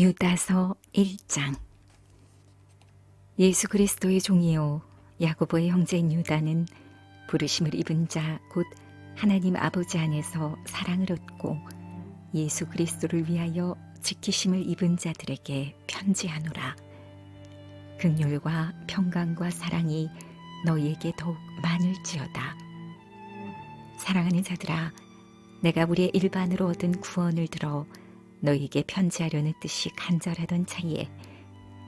유다서 1장. 예수 그리스도의 종이요 야고보의 형제인 유다는 부르심을 입은 자 곧 하나님 아버지 안에서 사랑을 얻고 예수 그리스도를 위하여 지키심을 입은 자들에게 편지하노라. 극률과 평강과 사랑이 너희에게 더욱 많을지어다. 사랑하는 자들아 내가 우리의 일반으로 얻은 구원을 들어 너희에게 편지하려는 뜻이 간절하던 차에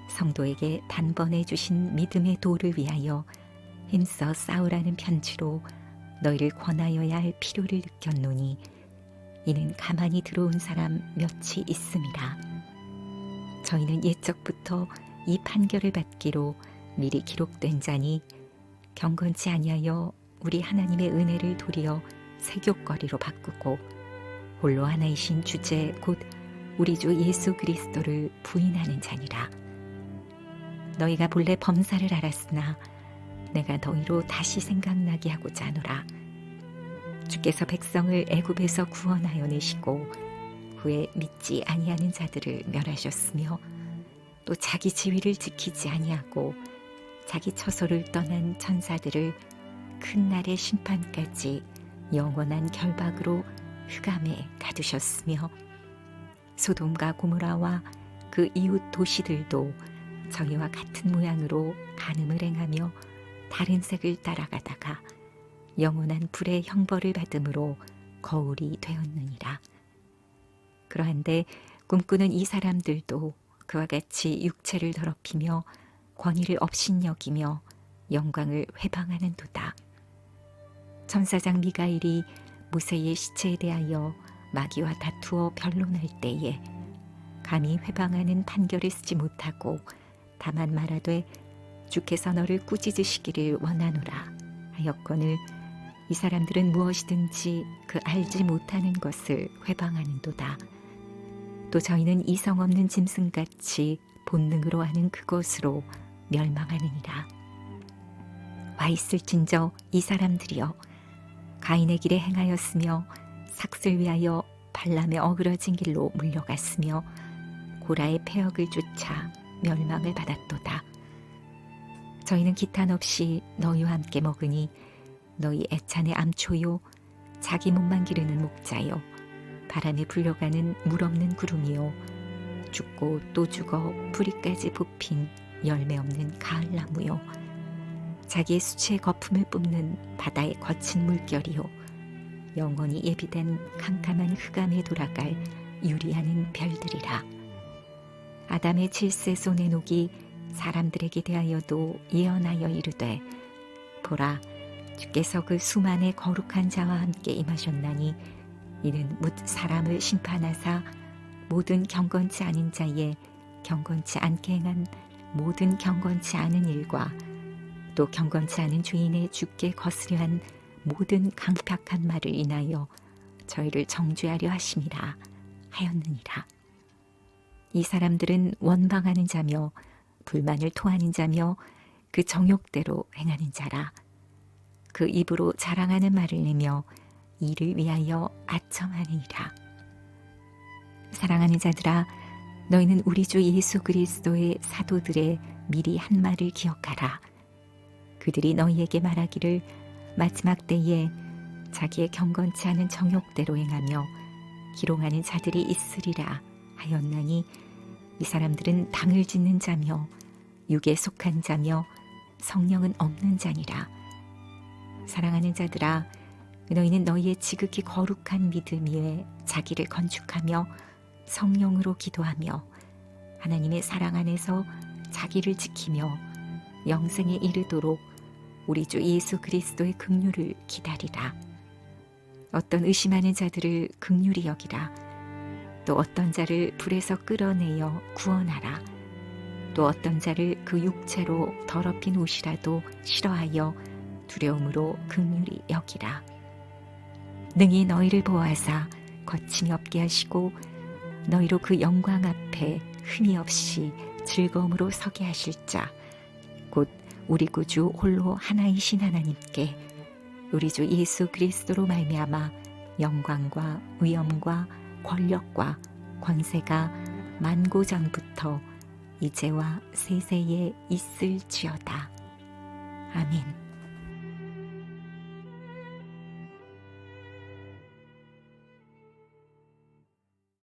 성도에게 단번에 주신 믿음의 도를 위하여 힘써 싸우라는 편지로 너희를 권하여야 할 필요를 느꼈노니 이는 가만히 들어온 사람 몇이 있음이라. 저희는 옛적부터 이 판결을 받기로 미리 기록된 자니 경건치 아니하여 우리 하나님의 은혜를 도리어 세교거리로 바꾸고 홀로 하나이신 주제 곧 우리 주 예수 그리스도를 부인하는 자니라. 너희가 본래 범사를 알았으나 내가 너희로 다시 생각나게 하고자 하노라. 주께서 백성을 애굽에서 구원하여 내시고 후에 믿지 아니하는 자들을 멸하셨으며 또 자기 지위를 지키지 아니하고 자기 처소를 떠난 천사들을 큰 날의 심판까지 영원한 결박으로 흑암에 가두셨으며 소돔과 고모라와 그 이웃 도시들도 저희와 같은 모양으로 간음을 행하며 다른 색을 따라가다가 영원한 불의 형벌을 받음으로 거울이 되었느니라. 그러한데 꿈꾸는 이 사람들도 그와 같이 육체를 더럽히며 권위를 업신여기며 영광을 회방하는 도다. 천사장 미가일이 모세의 시체에 대하여 마귀와 다투어 변론할 때에 감히 회방하는 판결을 쓰지 못하고 다만 말하되 주께서 너를 꾸짖으시기를 원하노라 하였거늘 이 사람들은 무엇이든지 그 알지 못하는 것을 회방하는도다. 또 저희는 이성 없는 짐승같이 본능으로 하는 그것으로 멸망하느니라. 와 있을진저 이 사람들이여 가인의 길에 행하였으며 삭슬 위하여 발람의 어그러진 길로 물려갔으며 고라의 폐역을 쫓아 멸망을 받았도다. 저희는 기탄 없이 너희와 함께 먹으니 너희 애찬의 암초요 자기 몸만 기르는 목자요 바람에 불려가는 물 없는 구름이요 죽고 또 죽어 뿌리까지 뽑힌 열매 없는 가을나무요 자기의 수치의 거품을 뿜는 바다의 거친 물결이요 영원히 예비된 캄캄한 흑암에 돌아갈 유리하는 별들이라. 아담의 칠세 손에 녹이 사람들에게 대하여도 예언하여 이르되 보라 주께서 그 수만의 거룩한 자와 함께 임하셨나니 이는 묻 사람을 심판하사 모든 경건치 않은 자의 경건치 않게 행한 모든 경건치 않은 일과 또 경건치 않은 주인의 죽게 거스려한 모든 강팍한 말을 인하여 저희를 정죄하려 하심이라 하였느니라. 이 사람들은 원방하는 자며 불만을 토하는 자며 그 정욕대로 행하는 자라. 그 입으로 자랑하는 말을 내며 이를 위하여 아첨하느니라. 사랑하는 자들아, 너희는 우리 주 예수 그리스도의 사도들의 미리 한 말을 기억하라. 그들이 너희에게 말하기를 마지막 때에 자기의 경건치 않은 정욕대로 행하며 기롱하는 자들이 있으리라 하였나니 이 사람들은 당을 짓는 자며 육에 속한 자며 성령은 없는 자니라. 사랑하는 자들아 너희는 너희의 지극히 거룩한 믿음 위에 자기를 건축하며 성령으로 기도하며 하나님의 사랑 안에서 자기를 지키며 영생에 이르도록 우리 주 예수 그리스도의 긍휼을 기다리라. 어떤 의심하는 자들을 긍휼히 여기라. 또 어떤 자를 불에서 끌어내어 구원하라. 또 어떤 자를 그 육체로 더럽힌 옷이라도 싫어하여 두려움으로 긍휼히 여기라. 능히 너희를 보아사 거침이 없게 하시고 너희로 그 영광 앞에 흠이 없이 즐거움으로 서게 하실 자, 곧 우리 구주 홀로 하나이신 하나님께 우리 주 예수 그리스도로 말미암아 영광과 위엄과 권력과 권세가 만고 전부터 이제와 세세에 있을지어다. 아멘.